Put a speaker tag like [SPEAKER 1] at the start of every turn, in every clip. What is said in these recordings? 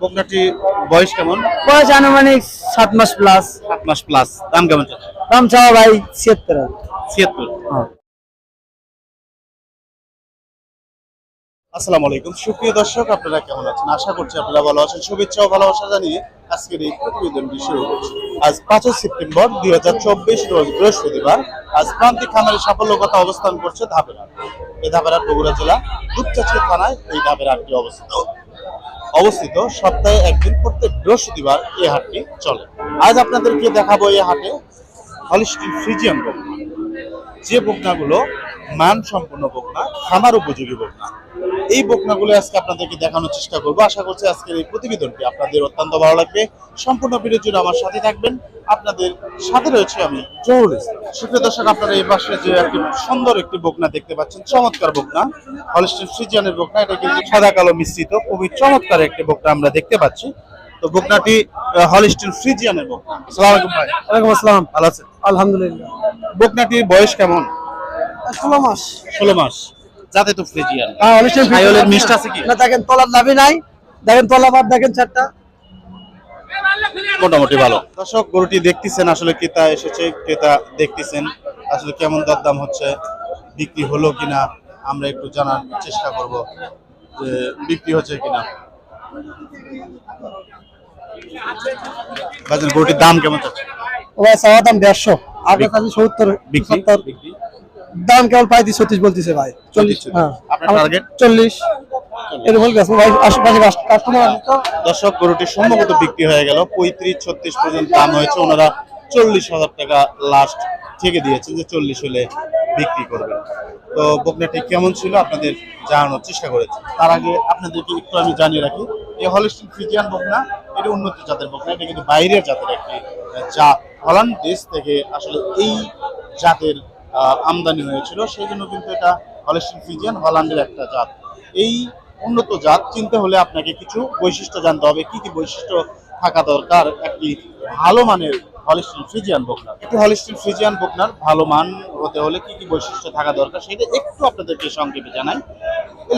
[SPEAKER 1] বকনাটি বয়স কেমন?
[SPEAKER 2] বয়স আনুমানিক সাত মাস প্লাস
[SPEAKER 1] সাত মাস প্লাস দাম কেমন
[SPEAKER 2] দাম চাওয়া ভাই ছিয়াত্তর
[SPEAKER 1] ছিয়াত্তর। আসসালামু আলাইকুম। সুপ্রিয় দর্শক আপনারা কেমন আছেন? আশা করছি আপনারা ভালো আছেন। শুভেচ্ছা ও ভালোবাসা জানিয়ে আজকের এই প্রতিবেদনটি শুরু করছি। আজ পাঁচই সেপ্টেম্বর দুই হাজার চব্বিশ রোজ বৃহস্পতিবার। আজ প্রান্তিক খামারের সাফল্য কথা অবস্থান করছে ধাপেরহাট এই ধাপেরহাট বগুড়া জেলা দুপচাচি থানায় এই ধাপেরহাটটি অবস্থিত। অবস্থিত সপ্তাহে একদিন প্রত্যেক বৃহস্পতিবার এই হাটটি চলে। আজ আপনাদেরকে দেখাবো এই হাটে হলিস্টিন ফ্রিজিয়ান বকনা। যে বকনাগুলো মান সম্পন্ন বকনা, খামার উপযোগী বকনা। এই বকনাগুলো আজকে আপনাদেরকে দেখানোর চেষ্টা করব। আশা করছি আজকের এই প্রতিবেদনটি আপনাদের অত্যন্ত ভালো লাগবে। সম্পূর্ণ ভিডিও জুড়ে আমার সাথে থাকবেন। আপনাদের সাথে রয়েছে আমি ইসলাম। সুপ্রিয় দর্শক আপনারা এই পাশে যে একটি সুন্দর একটি বকনা দেখতে পাচ্ছেন চমৎকার বকনা। হলিস্টিন ফ্রিজিয়ানের বকনা এটা কিন্তু সাদা কালো মিশ্রিত খুবই চমৎকার একটি বকনা আমরা দেখতে পাচ্ছি। তো বকনাটি হলিস্টিন ফ্রিজিয়ানের বকনা। আসসালামু আলাইকুম ভাই।
[SPEAKER 2] ওয়ালাইকুম আসসালাম।
[SPEAKER 1] ভালো আছেন?
[SPEAKER 2] আলহামদুলিল্লাহ।
[SPEAKER 1] বকনাটির বয়স কেমন?
[SPEAKER 2] ষোলো মাস।
[SPEAKER 1] ষোলো মাস। যাতে তো ফ্রিজিয়ান
[SPEAKER 2] হ্যাঁ
[SPEAKER 1] মিষ্ট আছে কি?
[SPEAKER 2] না দেখেন তলার নাই। দেখেন তলা বাদ দেখেন চারটা
[SPEAKER 1] মোটামুটি ভালো। দর্শক গরুটি দেখতেছেন আসলে ক্রেতা এসেছে ক্রেতা দেখতেছেন আসলে কেমন দরদাম হচ্ছে বিক্রি হলো কিনা আমরা একটু জানার চেষ্টা করব যে বিক্রি হচ্ছে কিনা। বাজার গরুটির দাম কেমন
[SPEAKER 2] চাওয়া দাম দেড়শো আগে
[SPEAKER 1] বিক্রি-
[SPEAKER 2] কাছে সত্তর
[SPEAKER 1] বিক্রি
[SPEAKER 2] সত্তর।
[SPEAKER 1] বিক্রি?
[SPEAKER 2] দাম কেবল পঁয়ত্রিশ ছত্রিশ বলতেছে ভাই। চল্লিশ। হ্যাঁ। চল্লিশ।
[SPEAKER 1] দর্শক গরুটি সম্ভবত বিক্রি হয়ে গেল। পঁয়ত্রিশ ছত্রিশ পর্যন্ত দাম হয়েছে। ওনারা চল্লিশ হাজার টাকা লাস্ট থেকে দিয়েছেন যে চল্লিশ হলে বিক্রি তো বকনাটি কেমন ছিল? আপনাদের জানানোর চেষ্টা করেছি। তার আগে আপনাদেরকে একটু আমি জানিয়ে রাখি এই হলিস্টিন ফ্রিজিয়ান বকনা এটি উন্নত জাতের বকনা। এটা কিন্তু বাইরের জাতের একটি জাত। হল্যান্ড দেশ থেকে আসলে এই জাতের আমদানি হয়েছিল, সেই জন্য কিন্তু এটা হলিস্টিন ফ্রিজিয়ান হল্যান্ডের একটা জাত। এই উন্নত জাত চিনতে হলে আপনাকে কিছু বৈশিষ্ট্য জানতে হবে, কি কি বৈশিষ্ট্য থাকা দরকার, একটি ভালো মানের হলিস্টিন ফ্রিজিয়ান বকনার। একটি হলিস্টিন ফ্রিজিয়ান বকনার ভালো মান হতে হলে কি কি বৈশিষ্ট্য থাকা দরকার, সেটা একটু আপনাদেরকে সংক্ষেপে জানাই।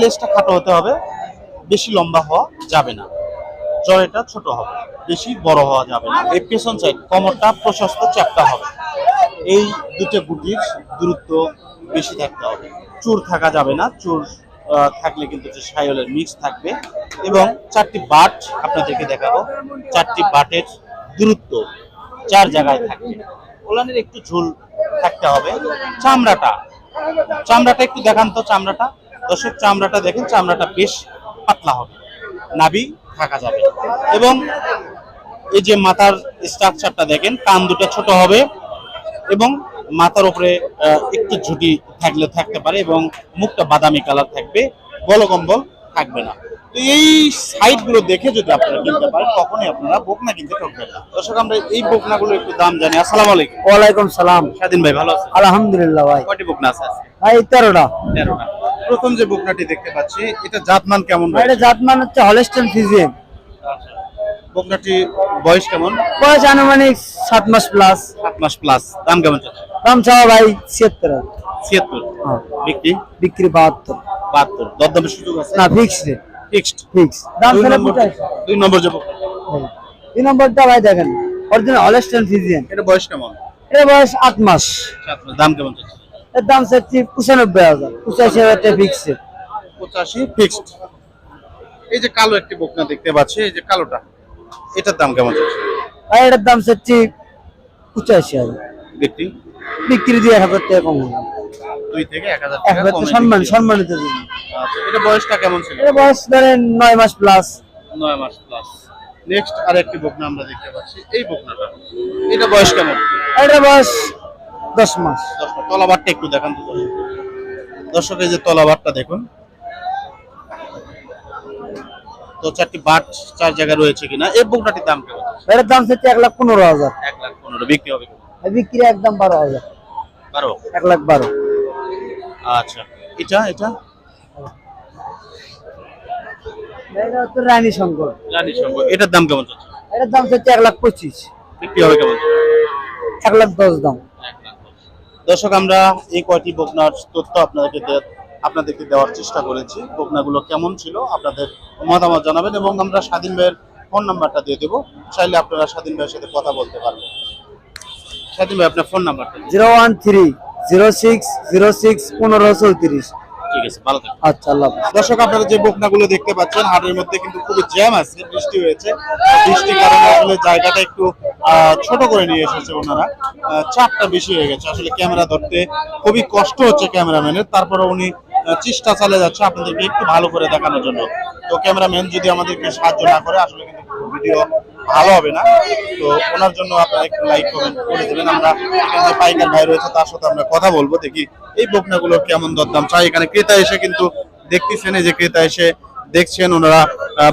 [SPEAKER 1] লেজটা খাটো হতে হবে, বেশি লম্বা হওয়া যাবে না। জয়টা ছোট হবে, বেশি বড় হওয়া যাবে না। এই পেছন সাইড কমরটা প্রশস্ত, চ্যাপটা হবে। এই দুটো গুটির দূরত্ব বেশি থাকতে হবে। চুর থাকা যাবে না, চুর থাকলে কিন্তু যে সায়লের মিক্স থাকবে এবং চারটি বাট আপনাদেরকে দেখাবো। চারটি বাটের দূরত্ব চার জায়গায় থাকবে। ওলানের একটু ঝুল থাকতে হবে। চামড়াটা চামড়াটা একটু দেখান তো চামড়াটা। দর্শক, চামড়াটা দেখেন, চামড়াটা বেশ পাতলা হবে নাবি থাকা যাবে। এবং এই যে মাথার স্ট্রাকচারটা দেখেন, কান দুটো ছোট হবে। এবং মাথার উপরে একটু ঝুঁটি থাকলে থাকতে পারে এবং মুখটা বাদামি কালার থাকবে গলকম্বল থাকবে না। তো এই সাইডগুলো দেখে যদি আপনারা কিনতে পারেন তখনই আপনারা বোকনা কিনতে ঠকবেন না। দর্শক আমরা এই বকনাগুলো একটু দাম জানি। আসসালাম আলাইকুম।
[SPEAKER 2] ওয়ালাইকুম সালাম।
[SPEAKER 1] স্বাধীন ভাই ভালো আছেন?
[SPEAKER 2] আলহামদুলিল্লাহ ভাই।
[SPEAKER 1] কয়টি বকনা আছে
[SPEAKER 2] ভাই তেরোটা।
[SPEAKER 1] তেরোটা। প্রথম যে বোকনাটি দেখতে পাচ্ছি এটা জাতমান কেমন
[SPEAKER 2] ভাই এটা
[SPEAKER 1] রয়েছে?
[SPEAKER 2] জাত মান হচ্ছে হলেস্টেন ফিজিয়ান
[SPEAKER 1] আচ্ছা। বকনাটি বয়স কেমন?
[SPEAKER 2] বয়স আনুমানিক সাত মাস প্লাস
[SPEAKER 1] সাত মাস প্লাস দাম কেমন
[SPEAKER 2] দাম চাওয়া ভাই ছিয়াত্তর
[SPEAKER 1] ছিয়াত্তর।
[SPEAKER 2] হ্যাঁ।
[SPEAKER 1] বিক্রি?
[SPEAKER 2] বিক্রি বাহাত্তর।
[SPEAKER 1] বাহাত্তর। দরদামের সুযোগ আছে?
[SPEAKER 2] না ফিক্স রেট
[SPEAKER 1] ফিক্সড
[SPEAKER 2] ফিক্স দাম
[SPEAKER 1] দুই
[SPEAKER 2] ছেড়ে
[SPEAKER 1] দুই নম্বর যে
[SPEAKER 2] এই নম্বরটা ভাই দেখেন অরিজিনাল হলেস্টেন ফিজিয়ান
[SPEAKER 1] এটা বয়স কেমন?
[SPEAKER 2] এর বয়স আট মাস।
[SPEAKER 1] সাত মাস। দাম কেমন
[SPEAKER 2] এর দাম চাচ্ছি পঁচানব্বই হাজার। পঁচাশি হাজার টাকা ফিক্স
[SPEAKER 1] পঁচাশি ফিক্সড এই যে কালো একটি বকনা দেখতে পাচ্ছি এই যে কালোটা। এটার দাম কেমন
[SPEAKER 2] ভাই এটার দাম চাচ্ছি পঁচাশি হাজার।
[SPEAKER 1] বিক্রি?
[SPEAKER 2] বিক্রি দিয়ে এক হাজার টাকা কম হবে
[SPEAKER 1] দুই থেকে এক হাজার
[SPEAKER 2] এক
[SPEAKER 1] টাকা কমে
[SPEAKER 2] সম্মান সম্মানিত
[SPEAKER 1] আচ্ছা এটা বয়সটা কেমন ছিল?
[SPEAKER 2] এর বয়স ধরেন নয় মাস প্লাস
[SPEAKER 1] নয় মাস প্লাস নেক্সট আর একটি বকনা আমরা দেখতে পাচ্ছি। এই বকনাটা এটা বয়স কেমন?
[SPEAKER 2] বয়স দশ মাস।
[SPEAKER 1] দর্শক তলাবারটা একটু দেখান তো। দর্শক এই যে তলাবারটা দেখুন। তো চারটি বাট চার জায়গায় রয়েছে কিনা এই বকনাটির দাম কেমন?
[SPEAKER 2] এর দাম চাচ্ছি এক লাখ পনেরো হাজার।
[SPEAKER 1] এক লাখ পনেরো বিক্রি হবে
[SPEAKER 2] বিক্রি একদম বারো হাজার।
[SPEAKER 1] বারো?
[SPEAKER 2] এক লাখ বারো।
[SPEAKER 1] আচ্ছা এটা এটা?
[SPEAKER 2] হচ্ছে রানী শঙ্কর।
[SPEAKER 1] রানী সঙ্গ এটার দাম কেমন চলছে?
[SPEAKER 2] এটার দাম চাচ্ছি এক লাখ পঁচিশ।
[SPEAKER 1] বিক্রি হবে কেমন?
[SPEAKER 2] এক লাখ দশ দাম।
[SPEAKER 1] দর্শক আমরা এই কয়টি বকনার তথ্য আপনাদেরকে আপনাদেরকে দেওয়ার চেষ্টা করেছি। বকনাগুলো কেমন ছিল আপনাদের মতামত জানাবেন এবং আমরা স্বাধীন ভাইয়ের ফোন নাম্বারটা দিয়ে দেবো। চাইলে আপনারা স্বাধীন ভাইয়ের সাথে কথা বলতে পারবেন। স্বাধীন ভাই আপনার ফোন নাম্বারটা
[SPEAKER 2] zero one three zero six zero six পনেরো চৌত্রিশ।
[SPEAKER 1] ঠিক আছে ভালো থাকবেন।
[SPEAKER 2] আচ্ছা আল্লাহ।
[SPEAKER 1] দর্শক আপনারা যে বকনাগুলো দেখতে পাচ্ছেন হাটের মধ্যে কিন্তু খুবই জ্যাম আছে বৃষ্টি হয়েছে। বৃষ্টির কারণে আসলে জায়গাটা একটু আহ, ছোট করে নিয়ে এসেছে ওনারা। চাপটা বেশি হয়ে গেছে। আসলে ক্যামেরা ধরতে খুবই কষ্ট হচ্ছে ক্যামেরাম্যানের। তারপরে উনি চেষ্টা চালিয়ে যাচ্ছে আপনাদেরকে একটু ভালো করে দেখানোর জন্য। তো ক্যামেরাম্যান যদি আমাদেরকে সাহায্য না করে, আসলে কিন্তু ভিডিও ভালো হবে না। তো ওনার জন্য আপনারা একটু লাইক কমেন্ট করে দেবেন। আমরা এখানে যে পাইকার ভাই রয়েছে, তার সাথে আমরা কথা বলব, দেখি এই বকনাগুলো কেমন দরদাম চাই। এখানে ক্রেতা এসে কিন্তু দেখতেছেন যে ক্রেতা এসে দেখছেন, ওনারা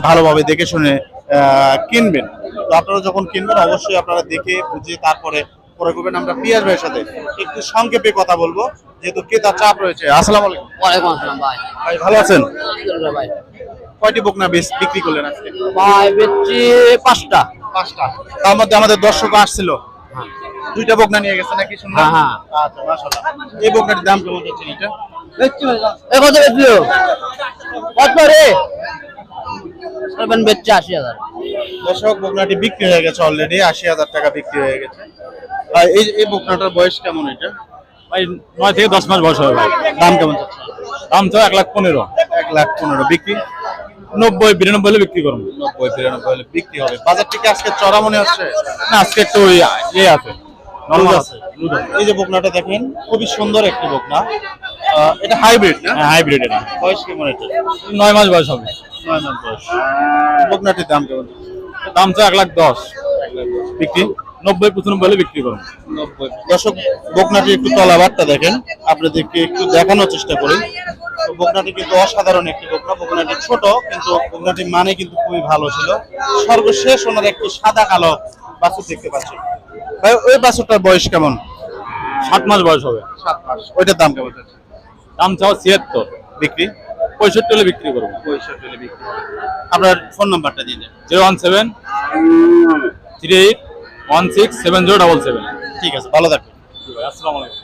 [SPEAKER 1] ভালোভাবে দেখে শুনে কিনবেন। তো আপনারা যখন কিনবেন, অবশ্যই আপনারা দেখে বুঝে তারপরে পরে করবেন আমরা পিয়াজ ভাইয়ের সাথে একটু সংক্ষেপে কথা বলব যেহেতু ক্রেতা চাপ রয়েছে। আসসালামু আলাইকুম।
[SPEAKER 3] ওয়ালাইকুম আসসালাম ভাই।
[SPEAKER 1] ভাই ভালো আছেন?
[SPEAKER 3] ভাই।
[SPEAKER 1] কয়টি বকনা বেশ বিক্রি করলেন আজকে?
[SPEAKER 3] ভাই বেচছি পাঁচটা।
[SPEAKER 1] পাঁচটা। তার মধ্যে আমাদের দর্শক আসছিল। দুইটা বকনা নিয়ে গেছে নাকি শুনলাম?
[SPEAKER 3] হ্যাঁ, হ্যাঁ।
[SPEAKER 1] আচ্ছা মাশাআল্লাহ। এই বকনাটির দাম কেমন যাচ্ছে এটা
[SPEAKER 3] কত বেচলো কত রে সরবেন বেচছে আশি হাজার।
[SPEAKER 1] দর্শক বকনাটি বিক্রি হয়ে গেছে অলরেডি আশি হাজার টাকা বিক্রি হয়ে গেছে। এই এই বকনাটার বয়স কেমন এটা?
[SPEAKER 4] ভাই নয় থেকে দশ মাস বয়স হবে ভাই।
[SPEAKER 1] দাম কেমন যাচ্ছে
[SPEAKER 4] দাম তো এক লাখ পনেরো।
[SPEAKER 1] এক লাখ পনেরো। বিক্রি?
[SPEAKER 4] নব্বই বিরানব্বই হলে বিক্রি করুন
[SPEAKER 1] নব্বই বিরানব্বই হলে বিক্রি হবে। বাজার থেকে আজকে চড়া মনে হচ্ছে?
[SPEAKER 4] না আজকে একটু ওই ইয়ে আছে।
[SPEAKER 1] নরমাল আছে। এই যে বকনাটা দেখেন খুবই সুন্দর একটি বকনা। এটা হাইব্রিড না?
[SPEAKER 4] হ্যাঁ হাইব্রিড এটা।
[SPEAKER 1] বয়স কেমন এটা?
[SPEAKER 4] নয় মাস বয়স হবে।
[SPEAKER 1] নয় মাস বয়স। বকনাটির দাম কেমন?
[SPEAKER 4] দাম তো এক লাখ দশ। বিক্রি? নব্বই পঁচানব্বই হলে বিক্রি করুন।
[SPEAKER 1] দর্শক বকনাটি একটু তলাবারটা দেখেন। আপনাদেরকে একটু দেখানোর চেষ্টা করি। বকনাটি কিন্তু অসাধারণ একটি বকনা। বকনাটি ছোট কিন্তু বকনাটির মানে কিন্তু খুবই ভালো ছিল। সর্বশেষ ওনার একটি সাদা কালো বাছুর দেখতে পাচ্ছি। ভাই ওই বাছুরটার বয়স কেমন?
[SPEAKER 4] সাত মাস বয়স হবে।
[SPEAKER 1] সাত মাস। ওইটার দাম কেমন
[SPEAKER 4] দাম চাও ছিয়াত্তর।
[SPEAKER 1] বিক্রি?
[SPEAKER 4] পঁয়ষট্টি হলে বিক্রি করব।
[SPEAKER 1] পঁয়ষট্টি হলে বিক্রি আপনার ফোন নাম্বারটা দিয়ে দেন।
[SPEAKER 4] Zero one seven three eight one six seven zero double seven
[SPEAKER 1] ঠিক আছে ভালো থাকবেন।
[SPEAKER 4] আসসালামু আলাইকুম।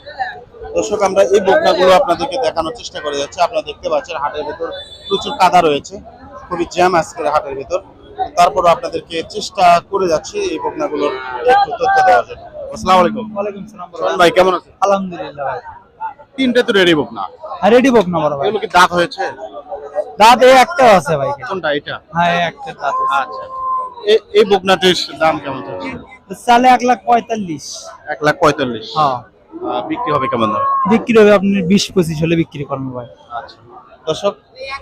[SPEAKER 1] দর্শক আমরা এই বকনাগুলো আপনাদেরকে দেখানোর চেষ্টা করে যাচ্ছি। আপনারা দেখতে পাচ্ছেন হাটের ভেতর প্রচুর কাদা রয়েছে। খুবই জ্যাম আজকের হাটের ভেতর। তারপরও আপনাদেরকে চেষ্টা করে যাচ্ছি এই বকনাগুলোর একটু তথ্য দেওয়ার জন্য। আসসালামু আলাইকুম।
[SPEAKER 2] ওয়ালাইকুম সালাম
[SPEAKER 1] ভাই। কেমন আছেন?
[SPEAKER 2] আলহামদুলিল্লাহ ভাই।
[SPEAKER 1] তিনটে তো রেডি বকনা।
[SPEAKER 2] হ্যাঁ রেডি বক না বড় ভাই।
[SPEAKER 1] এগুলো কি দাঁত হয়েছে?
[SPEAKER 2] দাঁত এই একটাও আছে ভাই।
[SPEAKER 1] কোনটা এটা?
[SPEAKER 2] হ্যাঁ একটা দাঁত
[SPEAKER 1] আচ্ছা। এ- এই বকনাটির দাম কেমন যাচ্ছে
[SPEAKER 2] চালে এক লাখ পঁয়তাল্লিশ।
[SPEAKER 1] এক লাখ পঁয়তাল্লিশ।
[SPEAKER 2] হ্যাঁ।
[SPEAKER 1] বিক্রি হবে কেমন দামে?
[SPEAKER 2] বিক্রি হবে আপনি বিশ পঁচিশ হলে বিক্রি করবেন ভাই।
[SPEAKER 1] আচ্ছা। দর্শক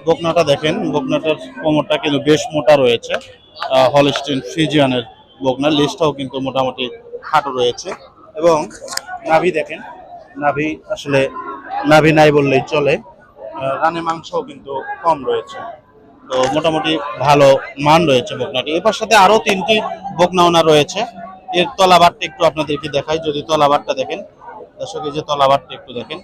[SPEAKER 1] বকনাটা দেখেন বকনাটার কোমরটা কিন্তু বেশ মোটা রয়েছে। হলস্টিন ফ্রিজিয়ানের বকনা লেজটাও কিন্তু মোটামুটি খাটো রয়েছে। এবং নাভি দেখেন নাভি আসলে নাভি নাই বললেই চলে। রানে মাংসও কিন্তু কম রয়েছে। তো মোটামুটি ভালো মান রয়েছে বকনাটি এবার সাথে আরও তিনটি বকনা ওনার রয়েছে। এর তলাবারটা একটু আপনাদেরকে দেখাই যদি তলাবারটা দেখেন দর্শক এই যে তলাবারটা একটু দেখেন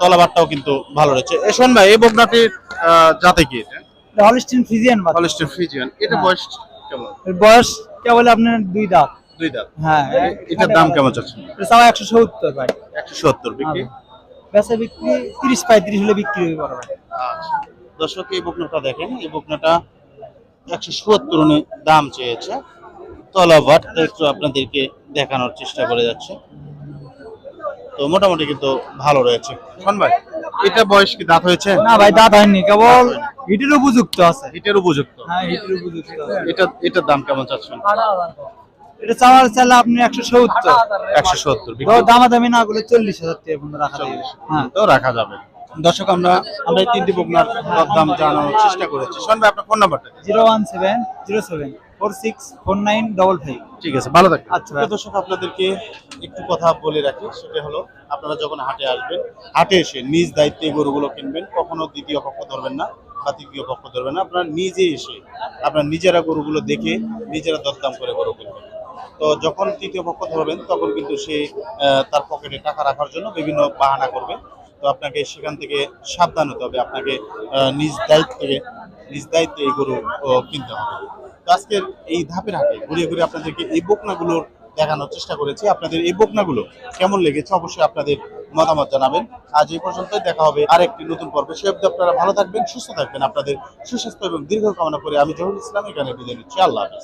[SPEAKER 1] তলাবারটাও কিন্তু ভালো রয়েছে। শোন ভাই এই বকনাটির আহ, জাতে কি এটা?
[SPEAKER 2] হলিস্টিন ফ্রিজিয়ান বাচ্চা।
[SPEAKER 1] হলিস্টিন ফ্রিজিয়ান এটা
[SPEAKER 2] হ্যাঁ।
[SPEAKER 1] বয়স কেমন?
[SPEAKER 2] এর বয়স কেবল আপনার দুই দাঁত।
[SPEAKER 1] দুই দাঁত।
[SPEAKER 2] হ্যাঁ।
[SPEAKER 1] এটার দাম কেমন যাচ্ছে
[SPEAKER 2] এটা চাওয়া একশো সত্তর ভাই।
[SPEAKER 1] একশো সত্তর বিক্রি?
[SPEAKER 2] বেচা বিক্রি তিরিশ পঁয়ত্রিশ হলে বিক্রি হবে বড় ভাই
[SPEAKER 1] আচ্ছা। দর্শক এই বকনাটা দেখেন এই বকনাটা একশো সত্তর দাম চেয়েছে। তলাবারটা একটু আপনাদেরকে দেখানোর চেষ্টা করে যাচ্ছে। তো মোটামুটি কিন্তু ভালো রয়েছে। শোন ভাই এটা বয়স কি দাঁত হয়েছে?
[SPEAKER 2] না ভাই দাঁত হয়নি কেবল হিটের উপযুক্ত আছে।
[SPEAKER 1] হিটের উপযুক্ত?
[SPEAKER 2] হ্যাঁ হিটের উপযুক্ত
[SPEAKER 1] এটা এটার দাম কেমন চাচ্ছেন?
[SPEAKER 2] এটা চাওয়ার চাইলে আপনি একশো সত্তর।
[SPEAKER 1] একশো সত্তর
[SPEAKER 2] তো দামাদামি না করলে চল্লিশ হাজার টাকা পর্যন্ত রাখা যাবে। হ্যাঁ।
[SPEAKER 1] তো রাখা যাবে। দর্শক আমরা আমরা এই তিনটি বকনার দাম জানানোর চেষ্টা করেছি। শোন ভাই আপনার ফোন নাম্বারটা
[SPEAKER 2] zero one seven zero seven. Four six four nine double five.
[SPEAKER 1] ঠিক আছে ভালো থাকবেন।
[SPEAKER 2] আচ্ছা।
[SPEAKER 1] দর্শক আপনাদেরকে একটু কথা বলে রাখি সেটা হলো আপনারা যখন হাটে আসবেন হাটে এসে নিজ দায়িত্বে গরুগুলো কিনবেন কখনো দ্বিতীয় পক্ষ ধরবেন না বা তৃতীয় পক্ষ ধরবেন না আপনারা নিজে এসে আপনারা নিজেরা গরুগুলো দেখে নিজেরা দরদাম করে গরু কিনবেন। তো যখন তৃতীয় পক্ষ ধরবেন তখন কিন্তু সে আহ, তার পকেটে টাকা রাখার জন্য বিভিন্ন বাহানা করবে। তো আপনাকে সেখান থেকে সাবধান হতে হবে আপনাকে আহ, নিজ দায়িত্বে নিজ দায়িত্বে এই গরু কিনতে হবে। আজকের এই ধাপের হাটে ঘুরিয়ে ঘুরিয়ে আপনাদেরকে এই বকনাগুলোর দেখানোর চেষ্টা করেছি। আপনাদের এই বকনাগুলো কেমন লেগেছে অবশ্যই আপনাদের মতামত জানাবেন। আজ এই পর্যন্ত দেখা হবে আরেকটি নতুন পর্বে। সে অবধি আপনারা ভালো থাকবেন, সুস্থ থাকবেন। আপনাদের সুস্বাস্থ্য এবং দীর্ঘ কামনা করে আমি জহুর ইসলাম, এখানে বিদায় নিচ্ছি। আল্লাহ হাফিজ।